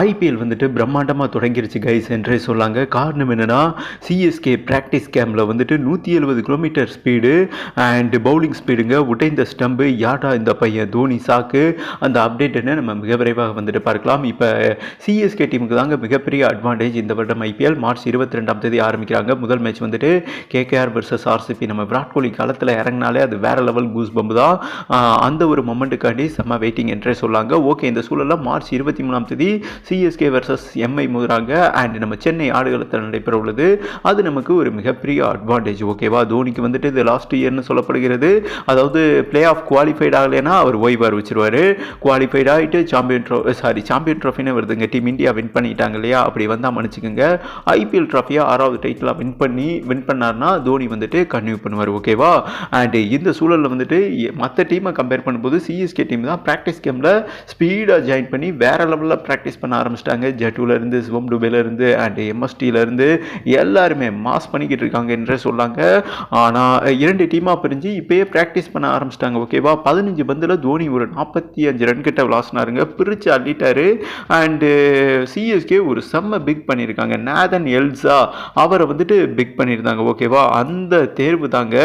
IPL வந்துட்டு பிரம்மாண்டமாக தொடங்கிருச்சு guys என்றே சொல்லாங்க. காரணம் என்னென்னா சிஎஸ்கே ப்ராக்டிஸ் கேமில் வந்துட்டு நூற்றி எழுபது கிலோமீட்டர் ஸ்பீடு அண்டு பவுலிங் ஸ்பீடுங்க உடைந்த ஸ்டம்பு யாடா இந்த பையன் தோனி சாக்கு? அந்த அப்டேட் என்ன நம்ம மிக விரைவாக வந்துட்டு பார்க்கலாம். இப்போ சிஎஸ்கே டீமுக்கு தாங்க மிகப்பெரிய அட்வான்டேஜ் இந்த வருடம் ஐபிஎல் மார்ச் இருபத்தி ரெண்டாம் தேதி ஆரம்பிக்கிறாங்க. முதல் மேட்ச் வந்துட்டு கேகேஆர் வர்சஸ் ஆர்சிபி நம்ம விராட் கோலி காலத்தில் இறங்கினாலே அது வேறு லெவல் கூஸ் பம்பு தான் அந்த ஒரு மொமெண்ட்டுக்காண்டி செம்ம வெயிட்டிங் என்றே சொல்லாங்க. ஓகே இந்த சூழலில் மார்ச் இருபத்தி மூணாம் தேதி சிஎஸ்கே வர்சஸ் எம்ஐ மோதுறாங்க அண்ட் நம்ம சென்னை ஆடுகளத்தில் நடைபெற உள்ளது. அது நமக்கு ஒரு மிகப்பெரிய அட்வான்டேஜ் ஓகேவா தோனிக்கு வந்துட்டு இது லாஸ்ட் இயர்னு சொல்லப்படுகிறது. அதாவது பிளே ஆஃப் குவாலிஃபைட் ஆகலைன்னா அவர் ஓய்வு அறிவிச்சிருவார். குவாலிஃபைட் ஆகிட்டு சாம்பியன் ட்ரோ சாரி சாம்பியன் ட்ராஃபின்னு வருதுங்க. டீம் இந்தியா வின் பண்ணிட்டாங்க இல்லையா? அப்படி வந்தால் மன்னிச்சுக்கோங்க. ஐபிஎல் ட்ராஃபியாக ஆறாவது டைட்டிலாக வின் பண்ணி வின் பண்ணார்னா தோனி வந்துட்டு கன்டினியூ பண்ணுவார் ஓகேவா அண்ட் இந்த சூழலில் வந்துட்டு மற்ற டீமை கம்பேர் பண்ணும்போது சிஎஸ்கே டீம் தான் ப்ராக்டிஸ் கேமில் ஸ்பீடாக ஜாயின் பண்ணி வேற லெவலில் ப்ராக்டிஸ் பண்ண ஆரம்பிச்சிட்டாங்க. ஜெட்டூலேருந்து சிவம் டுபேலேருந்து அண்ட் எம்எஸ்டியிலேருந்து எல்லாருமே மாஸ் பண்ணிக்கிட்டு இருக்காங்க என்றே சொல்லாங்க. ஆனால் இரண்டு டீமாக பிரிஞ்சு இப்போயே ப்ராக்டிஸ் பண்ண ஆரம்பிச்சிட்டாங்க ஓகேவா பதினஞ்சு பந்தில் தோனி ஒரு நாற்பத்தி அஞ்சு ரன் கிட்ட விளாசினாருங்க. பிரித்து அள்ளிட்டாரு. அண்டு சிஎஸ்கே ஒரு செம்ம பிக் பண்ணியிருக்காங்க. நேதன் எல்சா அவரை வந்துட்டு பிக் பண்ணியிருந்தாங்க ஓகேவா அந்த தேர்வு தாங்க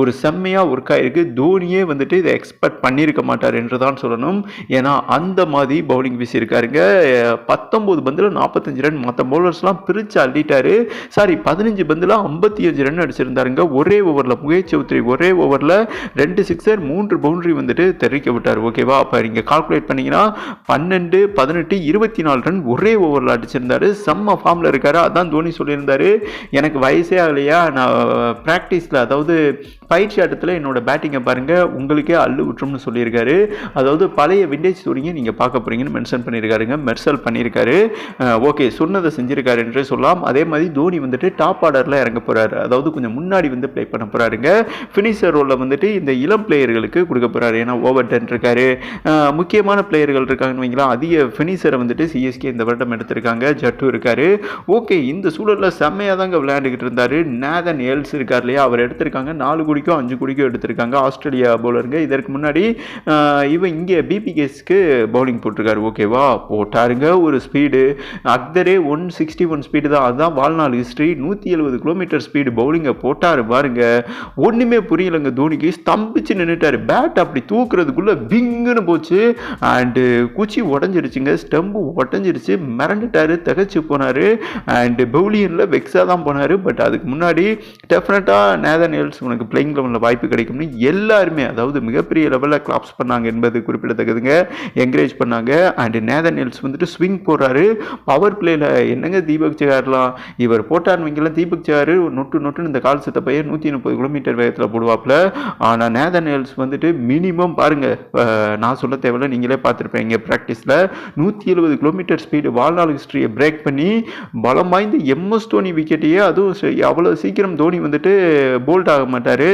ஒரு செம்மையாக ஒர்க் ஆகிருக்கு தோனியே வந்துட்டு இதை எக்ஸ்பெக்ட் பண்ணியிருக்க மாட்டார் என்று தான் சொல்லணும். ஏன்னா அந்த மாதிரி பவுலிங் வீசியிருக்காருங்க. பத்தொம்போது பந்தில் நாற்பத்தஞ்சு ரன் மற்ற பவுலர்ஸ்லாம் பிரித்து அள்ளிட்டார். சாரி பதினஞ்சு பந்தில் ஐம்பத்தி அஞ்சு ரன் அடிச்சிருந்தாருங்க. ஒரே ஓவரில் முகேஷ் சௌத்ரி ஒரே ஓவரில் ரெண்டு சிக்ஸர் மூன்று பவுண்டரி வந்துட்டு தெரிவிக்க விட்டார். ஓகேவா அப்போ நீங்கள் கால்குலேட் பண்ணிங்கன்னா பன்னெண்டு பதினெட்டு இருபத்தி நாலு ரன் ஒரே ஓவரில் அடிச்சிருந்தாரு. செம்ம ஃபார்மில் இருக்கார். அதான் தோனி சொல்லியிருந்தார். எனக்கு வயசே ஆகலையா? நான் ப்ராக்டிஸில் அதாவது பயிற்சி ஆட்டத்தில் என்னோட பேட்டிங்கை பாருங்கள் உங்களுக்கே அள்ளு விட்டுரும்னு சொல்லியிருக்காரு. அதாவது பழைய விண்டேஜ் தோனியை நீங்கள் பார்க்க போகிறீங்கன்னு மென்ஷன் பண்ணியிருக்காருங்க. மெர்சல் பண்ணியிருக்காரு. ஓகே சொன்னதை செஞ்சிருக்காரு என்று சொல்லலாம். அதே மாதிரி தோனி வந்துட்டு டாப் ஆர்டரில் இறங்க போகிறாரு அதாவது கொஞ்சம் முன்னாடி வந்து ப்ளே பண்ண போகிறாருங்க ஃபினிஷர் ரோலில் வந்துட்டு இந்த இளம் பிளேயர்களுக்கு கொடுக்க போகிறாரு ஏன்னா ஓவர் டென் இருக்காரு முக்கியமான பிளேயர்கள் இருக்காங்கன்னு வைங்களா அதிக ஃபினிஷரை வந்துட்டு சிஎஸ்கே இந்த வருடம் எடுத்திருக்காங்க. ஜட்டு இருக்காரு. ஓகே இந்த சூழலில் செம்மையாக தாங்க விளையாண்டுக்கிட்டு இருந்தார். நேதன் எல்ஸ் இருக்கார் இல்லையா? அவர் எடுத்திருக்காங்க. நாலு குடிக்கும் அஞ்சு குடிக்கும் எடுத்திருக்காங்க. ஆஸ்திரேலியா பவுலருங்க இதற்கு முன்னாடி இவன் இங்கே பிபிகேஸ்க்கு பவுலிங் போட்டிருக்காரு. ஓகேவா? போட்டாருங்க. ஒரு ஸ்பீடு அக்தரே ஒன் சிக்ஸ்டி ஒன் ஸ்பீடு தான். அதுதான் வாழ்நாள் ஹிஸ்ட்ரி நூற்றி எழுபது கிலோமீட்டர் ஸ்பீடு பவுலிங்கை போட்டார் பாருங்க. ஒன்றுமே புரியலைங்க தோனிக்கு. ஸ்தம்பிச்சு நின்றுட்டாரு பேட் அப்படி தூக்குறதுக்குள்ளே விங்குன்னு போச்சு. அண்டு குச்சி உடஞ்சிருச்சுங்க. ஸ்டம்பு உடஞ்சிருச்சு. மிரண்டுட்டார். தகச்சு போனார். அண்டு பவுலியனில் வெக்ஸாக தான் போனார். பட் அதுக்கு முன்னாடி டெஃபினட்டாக நேதன் எல்ஸ் உனக்கு பிளேயிங் லெவலில் வாய்ப்பு கிடைக்கும்னு எல்லாருமே அதாவது மிகப்பெரிய லெவலில் கிளாப்ஸ் பண்ணாங்க என்பது குறிப்பிடத்தக்கதுங்க. என்கரேஜ் பண்ணாங்க. அண்டு நேதன் எல்ஸ் வந்துட்டு ஸ்விங் போடுறாரு. பவர் பிளேயில் என்னங்க தீபக் சிகார்லாம் இவர் போட்டார்னு வைங்கலாம் தீபக் சிகார் நொட்டு நொட்டுன்னு இந்த கால் செத்த பையன் நூற்றி முப்பது கிலோமீட்டர் வேகத்தில் போடுவாப்புல. ஆனால் நேதன் எல்ஸ் வந்துட்டு மினிமம் பாருங்கள் நான் சொல்ல தேவையில்ல நீங்களே பார்த்துருப்பீங்க ப்ராக்டிஸில் நூற்றி எழுபது கிலோமீட்டர் ஸ்பீடு வாழ்நாள் ஹிஸ்ட்ரியை பிரேக் பண்ணி பலம் வாய்ந்த எம்எஸ் தோனி விக்கெட்டையே அதுவும் அவ்வளோ சீக்கிரம் தோனி வந்துட்டு போல்ட் ஆக மாட்டார்.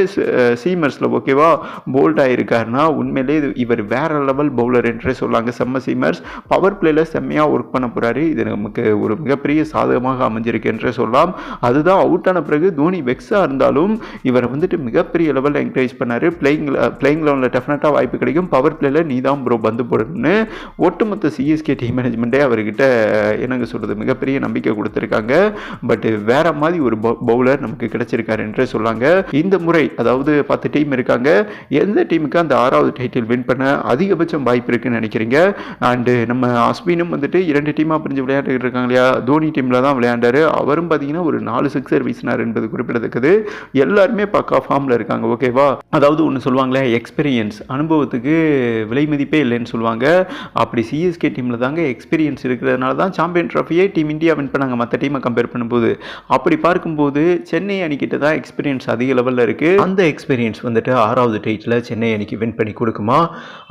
சீமர்ஸில் ஓகேவா போல்ட் ஆகிருக்காருன்னா உண்மையிலே இது இவர் வேற லெவல் பவுலர் என்றே சொல்லாங்க செம்ம சீமர்ஸ் பவர் பிளேயில் செம்மையாக ஒர்க் பண்ண போகிறாரு இது நமக்கு ஒரு மிகப்பெரிய சாதகமாக அமைஞ்சிருக்கு என்றே சொல்லலாம். அதுதான் அவுட் ஆன பிறகு தோனி வெக்ஸாக இருந்தாலும் இவரை வந்துட்டு மிகப்பெரிய லெவலில் என்கரேஜ் பண்ணார். பிளேயிங் பிளேயிங் லெவலில் டெஃபினட்டாக வாய்ப்பு கிடைக்கும். பவர் பிளேயில் நீ தான் ப்ரோ பந்து போடணும்னு ஒட்டுமொத்த சிஎஸ்கே டீம் மேனேஜ்மெண்ட்டே அவர்கிட்ட என்னங்க சொல்கிறது மிகப்பெரிய நம்பிக்கை கொடுத்துருக்காங்க. பட் வேற மாதிரி ஒரு பவுலர் நமக்கு கிடைச்சிருக்காரு என்றே சொல்லாங்க. இந்த முறை அதாவது பத்து டீம் இருக்காங்க. எந்த டீமுக்கு அந்த ஆறாவது டைட்டில் வின் பண்ண அதிகபட்சம் வாய்ப்பு இருக்குன்னு நினைக்கிறீங்க? அண்டு நம்ம அஸ்வினும் வந்துட்டு இரண்டு டீமாக பிரிஞ்சு விளையாண்டுட்டு இருக்காங்க இல்லையா? தோனி டீமில் தான் விளையாண்டாரு. அவரும் பார்த்தீங்கன்னா ஒரு நாலு சிக்ஸர் வீசினார் என்பது குறிப்பிடத்தக்கது. எல்லாருமே பக்கா ஃபார்மில் இருக்காங்க ஓகேவா அதாவது ஒன்று சொல்லுவாங்களே எக்ஸ்பீரியன்ஸ் அனுபவத்துக்கு விலை மதிப்பே இல்லைன்னு சொல்லுவாங்க. அப்படி சிஎஸ்கே டீமில் தாங்க எக்ஸ்பீரியன்ஸ் இருக்கிறதுனால தான் சாம்பியன் ட்ராஃபியே டீம் இந்தியா வின் பண்ணாங்க மற்ற டீமை கம்பேர் பண்ணும்போது. அப்படி பார்க்கும்போது சென்னை அணிக்கிட்ட தான் எக்ஸ்பீரியன்ஸ் அதிக லெவலில் இருக்குது அந்த எக்ஸ்பீரியன்ஸ் வந்துட்டு ஆறாவது டேட்டில் சென்னை அணிக்கு வின் பண்ணி கொடுக்குமா?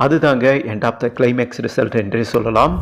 அதுதாங்க end of the climax result என்றே சொல்லலாம்.